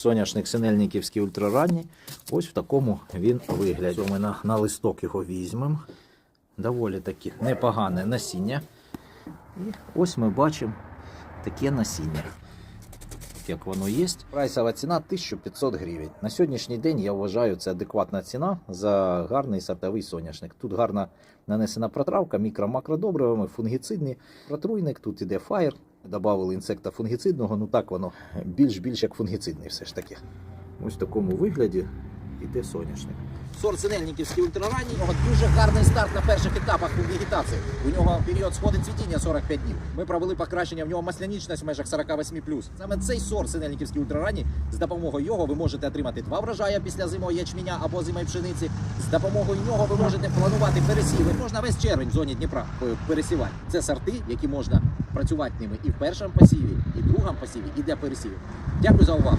Соняшник синельниківський ультраранній. Ось в такому він вигляді. Ми на, на листок його візьмемо. Доволі таки непогане насіння. І ось ми бачимо таке насіння. Як воно є. Прайсова ціна 1500 гривень. На сьогоднішній день я вважаю, це адекватна ціна за гарний сортовий соняшник. Тут гарна нанесена протравка мікро-макродобривами, фунгіцидний протруйник. Тут іде фаєр. Добавили інсекта фунгіцидного, ну так воно більш-більш як фунгіцидний все ж таки. Ось в такому вигляді іде соняшник. Сорт синельниківський ультраранній. Дуже гарний старт на перших етапах у вегетації. У нього період сходу цвітіння 45 днів. Ми провели покращення в нього маслянічність в межах 48+. Саме цей сорт синельниківський ультраранній, з допомогою його ви можете отримати два врожая після зимового ячменя або зимої пшениці. З допомогою нього ви можете планувати пересіви. Можна весь червень в зоні Дніпра е, пересівати. Це сорти, які можна працювати ними і в першому посіві, і в другому посіві, і для пересівів. Дякую за увагу.